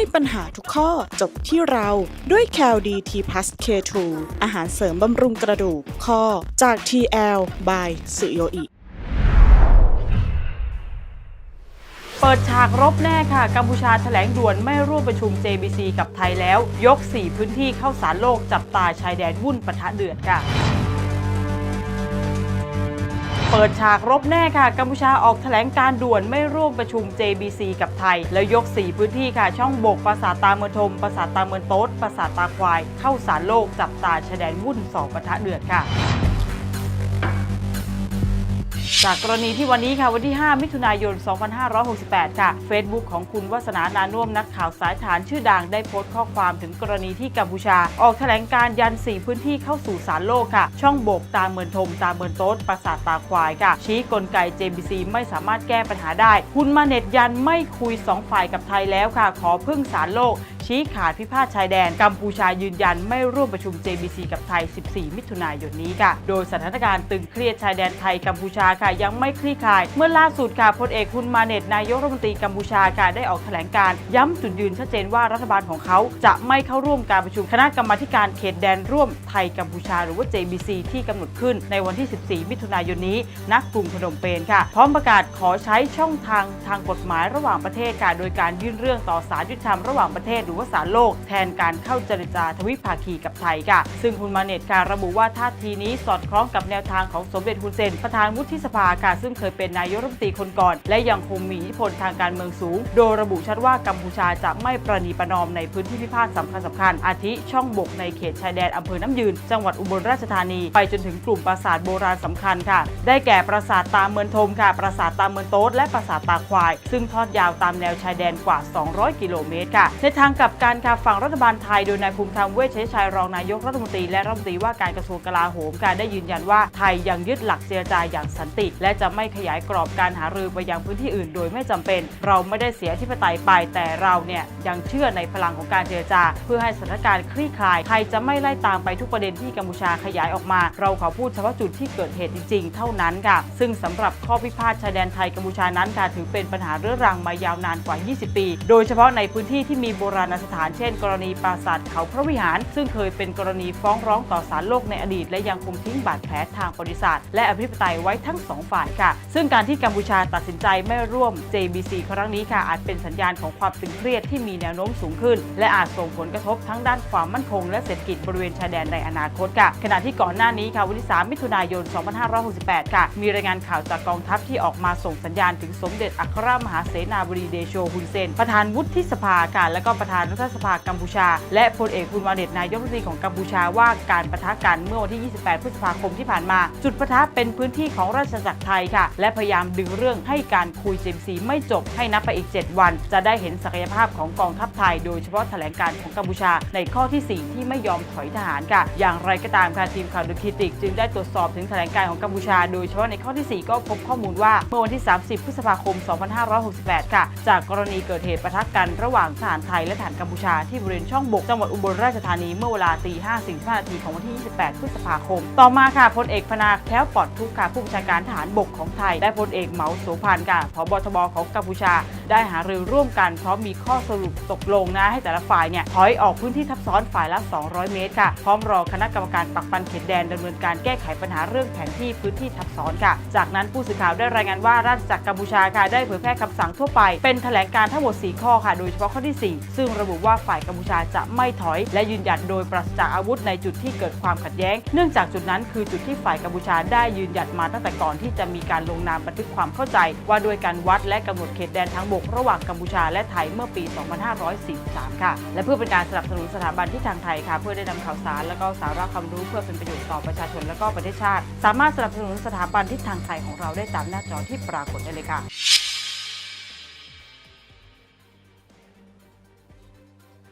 ให้ปัญหาทุกข้อจบที่เราด้วย c a l d t p l u s K2 อาหารเสริมบำรุงกระดูกข้อจาก TL by สุโยอิเปิดฉากรบแน่ค่ะ กัมพูชาแถลงด่วนไม่ร่วมประชุม JBC กับไทยแล้ว ยก 4 พื้นที่เข้าสารโลกจับตาชายแดนวุ่นปะทะเดือดค่ะ เปิดฉากรบแน่ค่ะ กัมพูชาออกแถลงการด่วนไม่ร่วมประชุม JBC กับไทย แล้วยก 4 พื้นที่ค่ะ ช่องบกภาษาตาเมืองทมภาษาตาเมืองโต๊ดภาษาตาควาย เข้าสารโลกจับตาชายแดนวุ่นสองปะทะเดือดค่ะ จากกรณีที่วันนี้ค่ะวันที่ 5 มิถุนายน 2568 ค่ะ Facebook ของคุณวัสนานานุ่มนักข่าวสายฐานชื่อดังได้โพสต์ข้อความถึงกรณีที่กัมพูชา ออกแถลงการยัน 4 พื้นที่เข้าสู่สารโลกค่ะ ช่องโบกตาเมือนทมตาเมือนโต๊ดปราสาทตาควายค่ะ ชี้กลไก JBC ไม่สามารถแก้ปัญหาได้ คุณมาเน็ตยันไม่คุย 2 ฝ่ายกับไทยแล้วค่ะ ขอพึ่งสารโลก ชี้ขาดพิพาทชายแดนกัมพูชายืนยันไม่ร่วมประชุม JBC กับไทย 14 มิถุนายนนี้ค่ะ โดยสถานการณ์ตึงเครียดชายแดนไทยกัมพูชาค่ะยังไม่คลี่คลาย เมื่อล่าสุดค่ะพลเอกคุณมาเนตนายกรัฐมนตรีกัมพูชาค่ะได้ออกแถลงการย้ำจุดยืนชัดเจนว่ารัฐบาลของเขาจะไม่เข้าร่วมการประชุมคณะกรรมาการเขตแดนร่วมไทยกัมพูชาหรือว่า JBC ที่กำหนดขึ้นในวันที่ 14 มิถุนายนนี้ณกรุงพนมเปญค่ะ พร้อมประกาศขอใช้ช่องทางทางกฎหมายระหว่างประเทศค่ะโดยการยื่นเรื่องต่อศาลยุติธรรมระหว่างประเทศหรือว่าศาลโลก แทนการเข้าเจรจาทวิภาคีกับไทยค่ะ ซึ่งคุณมาเนตค่ะระบุว่าท่าทีนี้สอดคล้องกับแนวทางของสมเด็จฮุนเซนประธานวุฒิสภาค่ะซึ่งเคยเป็นนายกรัฐมนตรีคนก่อน และยังคงมีอิทธิพลทางการเมืองสูง โดยระบุชัดว่ากัมพูชาจะไม่ประนีประนอมในพื้นที่พิพาทสำคัญสำคัญอาทิช่องบกในเขตชายแดนอำเภอน้ำยืน จังหวัดอุบลราชธานี ไปจนถึงกลุ่มปราสาทโบราณสำคัญค่ะ ได้แก่ปราสาทตาเมือนทมค่ะปราสาทตาเมือนโต๊ดและปราสาทตาควาย ซึ่งทอดยาวตามแนวชายแดนกว่า 200 กิโลเมตรค่ะในทางกลับการค่ะฝั่งรัฐบาลไทยโดยนายภูมิธรรมเวชชัยรองนายกรัฐมนตรีและรัฐมนตรีว่าการกระทรวงกลาโหมการได้ยืนยันว่าไทยยังยึดหลักเจรจาอย่างสันติและจะไม่ขยายกรอบการหารือไปยังพื้นที่อื่น โดยไม่จำเป็น เราไม่ได้เสียที่ปไตยไปแต่เราเนี่ยยังเชื่อในพลังของการเจรจา เพื่อให้สถานการณ์คลี่คลายไทยจะไม่ไล่ตามไปทุกประเด็นที่กัมพูชาขยายออกมา เราขอพูดเฉพาะจุดที่เกิดเหตุจริง ๆ เท่านั้นค่ะ ซึ่งสำหรับข้อพิพาทชายแดนไทยกัมพูชานั้นค่ะถือเป็นปัญหาเรื้อรังมายาวนานกว่า 20 ปี โดยเฉพาะในพื้นที่ที่มีโบราณสถานเช่น กรณีปราสาทเขาพระวิหาร ซึ่งเคยเป็นกรณีฟ้องร้องต่อศาลโลกในอดีต และยังคงทิ้งบาดแผลทางประวัติศาสตร์และอภิปไตยไว้ทั้งสองฝ่ายค่ะ ซึ่งการที่กัมพูชาตัดสินใจไม่ร่วม JBC ครั้งนี้ค่ะ อาจเป็นสัญญาณของความตึงเครียดที่มีแนวโน้มสูงขึ้น และอาจส่งผลกระทบทั้งด้านความมั่นคงและเศรษฐกิจบริเวณชายแดนในอนาคตค่ะ ขณะที่ก่อนหน้านี้ค่ะวันที่ 3 มิถุนายน 2568 ค่ะ มีรายงานข่าวจากกองทัพที่ออกมาส่งสัญญาณถึงสมเด็จอัครมหาเสนาบดีเดโชฮุนเซน ประธานวุฒิสภาค่ะและก็ประธานรัฐสภากัมพูชา และพลเอกคุณมาเนตนายกรัฐมนตรีของกัมพูชาว่าการประทะกันเมื่อวันที่ 28 พฤษภาคมที่ผ่านมา จุดประทะเป็นพื้นที่ของราชจักรไทยค่ะ และพยายามดึงเรื่องให้การคุย JBC ไม่จบให้นับไปอีก 7 วัน จะได้เห็นศักยภาพของกองทัพไทย โดยเฉพาะแถลงการของกัมพูชา ในข้อที่ 4 ที่ไม่ยอมถอยทหารค่ะ อย่างไรก็ตามค่ะทีมข่าวดูคิติก จึงได้ตรวจสอบถึงแถลงการของกัมพูชา โดยเฉพาะในข้อที่ 4 ก็พบข้อมูลว่าเมื่อวันที่ 30 พฤษภาคม 2568 ค่ะ จากกรณีเกิดเหตุปะทะกันระหว่างทหารไทยและทหารกัมพูชาที่บริเวณช่องบกจังหวัดอุบลราชธานีเมื่อเวลาตี5 45นาทีของวันที่ 28 พฤษภาคม ต่อมาค่ะพลเอกพนาแคล้วปลอดทุกข์ค่ะผู้บัญชาการทหารบกของไทย และพลเอกเหมาโสพันธ์ค่ะผบทบของกัมพูชา ได้หารือร่วมกันพร้อมมีข้อสรุปตกลงนะให้แต่ละฝ่ายเนี่ยถอยออกพื้นที่ทับซ้อนฝ่ายละ 200 เมตรค่ะ พร้อมรอคณะกรรมการปักปันเขตแดนดำเนินการแก้ไขปัญหาเรื่องแผนที่พื้นที่ทับซ้อนค่ะ จากนั้นผู้สื่อข่าวได้รายงานว่าราชจักรกัมพูชาค่ะได้เผยแพร่คำสั่งทั่วไป เป็นแถลงการทั้งหมด 4 ข้อค่ะ โดยเฉพาะข้อที่ 4 ซึ่งระบุว่าฝ่ายกัมพูชาจะไม่ถอย และยืนหยัดโดยปราศจากอาวุธในจุดที่เกิดความขัดแย้ง เนื่องจากจุดนั้นคือจุดที่ฝ่ายกัมพูชาได้ยืนหยัดมาตั้งแต่ก่อนที่จะมีการลงนามบันทึกความเข้าใจ ว่าด้วยการวัดและกำหนดเขตแดนทางบกระหว่างกัมพูชาและไทยเมื่อปี 2543 ค่ะ และเพื่อเป็นการสนับสนุนสถาบันที่ทางไทยค่ะ เพื่อได้นำข่าวสารและก็สาระความรู้เพื่อเป็นประโยชน์ต่อประชาชนและก็ประเทศชาติ สามารถสนับสนุนสถาบันที่ทางไทยของเราได้ตามหน้าจอที่ปรากฏได้เลยค่ะ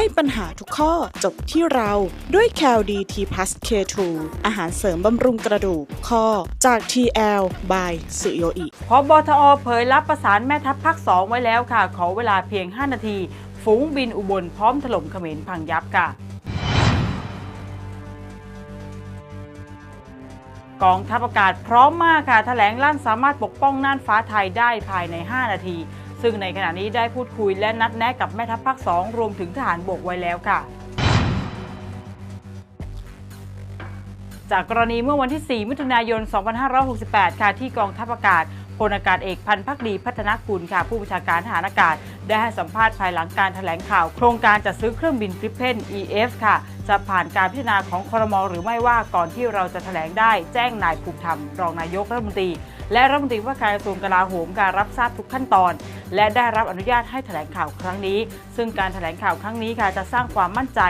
ให้ปัญหาทุกข้อจบที่เราด้วย c a l d t p l u s K2 อาหารเสริมบำรุงกระดูกข้อจาก TL by สุโยอิพอบทอเผยรับประสานแม่ทัพภาคสองไว้แล้วค่ะ ขอเวลาเพียง 5 นาที ฝูงบินอุบลพร้อมถล่มเขมรพังยับค่ะกองทัพอากาศพร้อมมากค่ะ แถลงลั่นสามารถปกป้องน่านฟ้าไทยได้ภายใน 5 นาที ซึ่งในขณะนี้ได้พูดคุยและนัดแนะกับแม่ทัพภาค 2 รวมถึงทหารบกไว้แล้วค่ะ จากกรณีเมื่อวันที่ 4 มิถุนายน 2568 ค่ะที่กองทัพอากาศพลอากาศเอกพันพักดีพัฒนกุลค่ะ ผู้บัญชาการทหารอากาศ ได้ให้สัมภาษณ์ภายหลังการแถลงข่าว โครงการจัดซื้อเครื่องบินกริปเพน EF ค่ะ จะผ่านการพิจารณาของคอรมอหรือไม่ว่าก่อนที่เราจะแถลงได้แจ้งนายภูมิธรรม รองนายกรัฐมนตรี และรัฐมนตรีว่าการกระทรวงกลาโหมการรับทราบทุกขั้นตอน และได้รับอนุญาตให้แถลงข่าวครั้งนี้ ซึ่งการแถลงข่าวครั้งนี้ค่ะจะสร้างความมั่นใจ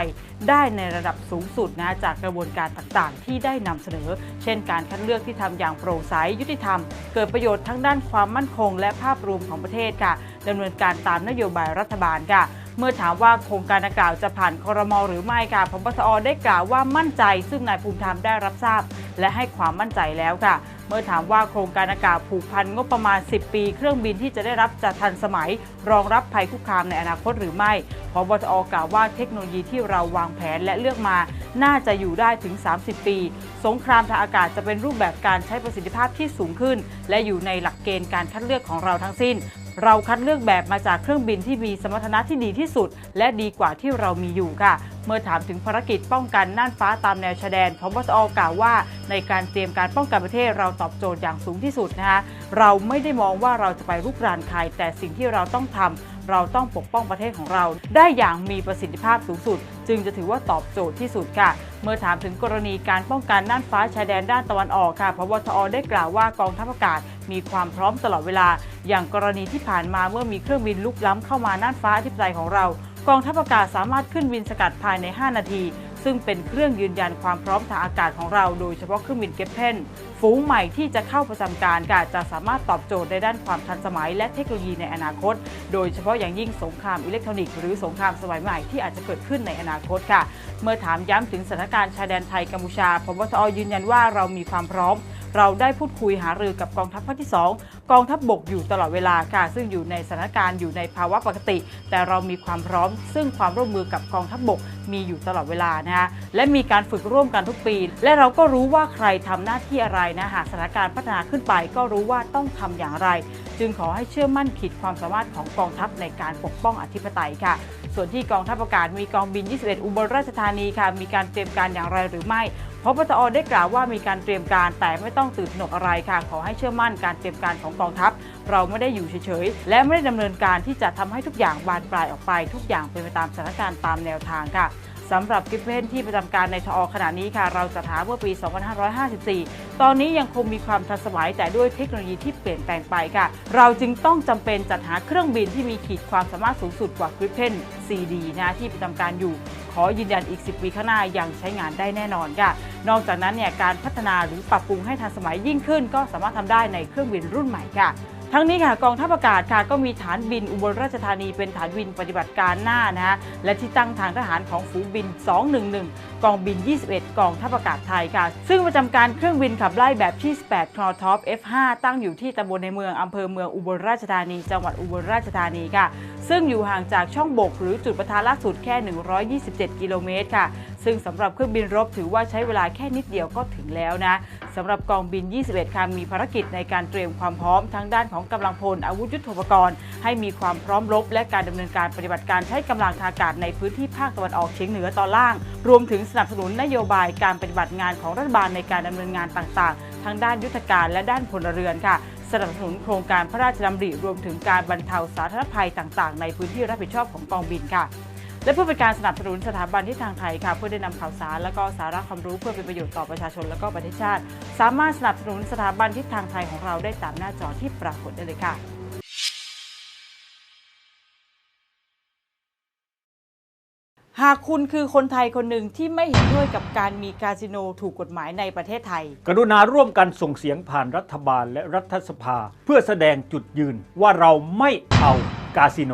ได้ในระดับสูงสุดนะจากกระบวนการต่างๆ ที่ได้นำเสนอ เช่นการคัดเลือกที่ทำอย่างโปร่งใสยุติธรรม เกิดประโยชน์ทั้งด้านความมั่นคง และภาพรวมของประเทศค่ะดำเนินการตามนโยบายรัฐบาลค่ะ เมื่อถามว่าโครงการดังกล่าวจะผ่านครมหรือไม่ค่ะพบตอได้กล่าวว่ามั่นใจ ซึ่งนายภูมิธรรมได้รับทราบ และให้ความมั่นใจแล้วค่ะ เมื่อถามว่าโครงการดังกาวผูกพันงบประมาณ 10 ปี เครื่องบินที่จะได้รับจะทันสมัย รองรับภัยคุกคามในอนาคตหรือไม่พบตอกล่าวว่าเทคโนโลยีที่เราวางแผนและเลือกมา น่าจะอยู่ได้ถึง 30 ปี สงครามทางอากาศจะเป็นรูปแบบการใช้ประสิทธิภาพที่สูงขึ้น และอยู่ในหลักเกณฑ์การคัดเลือกของเราทั้งสิ้น เราคัดเลือกแบบมาจากเครื่องบินที่มีสมรรถนะที่ดีที่สุด และดีกว่าที่เรามีอยู่ค่ะ เมื่อถามถึงภารกิจป้องกันน่านฟ้าตามแนวชายแดนพบตอกล่าวว่า ในการเตรียมการป้องกันประเทศเราตอบโจทย์อย่างสูงที่สุดนะคะเราไม่ได้มองว่าเราจะไปรุกรานใครแต่สิ่งที่เราต้องทำ เราต้องปกป้องประเทศของเรา ได้อย่างมีประสิทธิภาพสูงสุด จึงจะถือว่าตอบโจทย์ที่สุดค่ะ เมื่อถามถึงกรณีการป้องกันน่านฟ้าชายแดนด้านตะวันออกค่ะพบทอได้กล่าวว่ากองทัพอากาศมีความพร้อมตลอดเวลา อย่างกรณีที่ผ่านมาเมื่อมีเครื่องบินลุกล้ำเข้ามาน่านฟ้าอธิปลายของเรา กองทัพอากาศสามารถขึ้นบินสกัดภายใน 5 นาที ซึ่งเป็นเครื่องยืนยันความพร้อมทางอากาศของเราโดยเฉพาะเครื่องบินเก็ปเพนฝูงใหม่ที่จะเข้าประจำการกาจะสามารถตอบโจทย์ในด้านความทันสมัย และเทคโนโลยีในอนาคต โดยเฉพาะอย่างยิ่งสงครามอิเล็กทรอนิกส์หรือสงครามสมัยใหม่ที่อาจจะเกิดขึ้นในอนาคตค่ะ เมื่อถามย้ำถึงสถานการณ์ชายแดนไทยกัมพูชาพบทอยืนยันว่าเรามีความพร้อม เราได้พูดคุยหารือกับกองทัพภาคที่ 2 กองทัพบบกอยู่ตลอดเวลาค่ะ ซึ่งอยู่ในสถานการณ์อยู่ในภาวะปกติ แต่เรามีความพร้อม ซึ่งความร่วมมือกับกองทัพบบกมีอยู่ตลอดเวลานะคะและมีการฝึกร่วมกันทุกปี และเราก็รู้ว่าใครทำหน้าที่อะไรนะหากสถานการณ์พัฒนาขึ้นไป ก็รู้ว่าต้องทำอย่างไร จึงขอให้เชื่อมั่นขีดความสามารถของกองทัพในการปกป้องอธิปไตยค่ะ ส่วนที่กองทัพอากาศมีกองบิน 21 อุบลราชธานีค่ะ มีการเตรียมการอย่างไรหรือไม่พบตอได้กล่าวว่ามีการเตรียมการแต่ไม่ต้องตื่นตระหนกอะไรค่ะ ขอให้เชื่อมั่นการเตรียมการของกองทัพ เราไม่ได้อยู่เฉยๆ และไม่ได้ดำเนินการที่จะทำให้ทุกอย่างบานปลายออกไป ทุกอย่างเป็นไปตามสถานการณ์ตามแนวทางค่ะ สำหรับกิฟเฟนที่ประจำการในทอขณะนี้ค่ะ เราจะหาเมื่อปี 2554 ตอนนี้ยังคงมีความทันสมัยแต่ด้วยเทคโนโลยีที่เปลี่ยนแปลงไปค่ะ เราจึงต้องจำเป็นจัดหาเครื่องบินที่มีขีดความสามารถสูงสุดกว่ากริปเพน CD นะที่ประจำการอยู่ ขอยืนยันอีก 10 ปีข้างหน้ายังใช้งานได้แน่นอนค่ะ นอกจากนั้นเนี่ยการพัฒนาหรือปรับปรุงให้ทันสมัยยิ่งขึ้น ก็สามารถทำได้ในเครื่องบินรุ่นใหม่ค่ะ ทั้งนี้ค่ะกองทัพอากาศค่ะก็มีฐานบินอุบลราชธานีเป็นฐานบินปฏิบัติการหน้านะฮะและที่ตั้งทางทหารของฝูงบิน 211 กองบิน 21 กองทัพอากาศไทยค่ะ ซึ่งประจำการเครื่องบินขับไล่แบบที่ 18ครอท็อป F5 ตั้งอยู่ที่ตำบลในเมืองอำเภอเมืองอุบลราชธานี จังหวัดอุบลราชธานีค่ะ ซึ่งอยู่ห่างจากช่องบก หรือจุดประทานล่าสุดแค่ 127 กิโลเมตรค่ะ ซึ่งสำหรับเครื่องบินรบถือว่าใช้เวลาแค่นิดเดียวก็ถึงแล้วนะสำหรับกองบิน 21 ค่ะมีภารกิจในการเตรียมความพร้อมทั้งด้านของกำลังพลอาวุธยุทโธปกรณ์ ให้มีความพร้อมรบ และการดำเนินการปฏิบัติการใช้กำลังทางอากาศในพื้นที่ภาคตะวันออกเฉียงเหนือตอนล่าง รวมถึงสนับสนุนนโยบายการปฏิบัติงานของรัฐบาลในการดำเนินงานต่างๆ ทั้งด้านยุทธการและด้านพลเรือนค่ะสนับสนุนโครงการพระราชดำริรวมถึงการบรรเทาสาธารณภัยต่าง ๆ ในพื้นที่รับผิดชอบของกองบินค่ะ และเพื่อเป็นการสนับสนุนสถาบันที่ทางไทยค่ะเพื่อได้นำข่าวสารและก็สาระความรู้เพื่อเป็นประโยชน์ต่อประชาชนและก็ประเทศชาติ สามารถสนับสนุนสถาบันทิศทางไทยของเราได้ตามหน้าจอที่ปรากฏได้เลยค่ะหากคุณคือคนไทยคนหนึ่งที่ไม่เห็นด้วยกับการมีคาสิโนถูกกฎหมายในประเทศไทย กรุณาร่วมกันส่งเสียงผ่านรัฐบาลและรัฐสภา เพื่อแสดงจุดยืนว่าเราไม่เอากาสิโน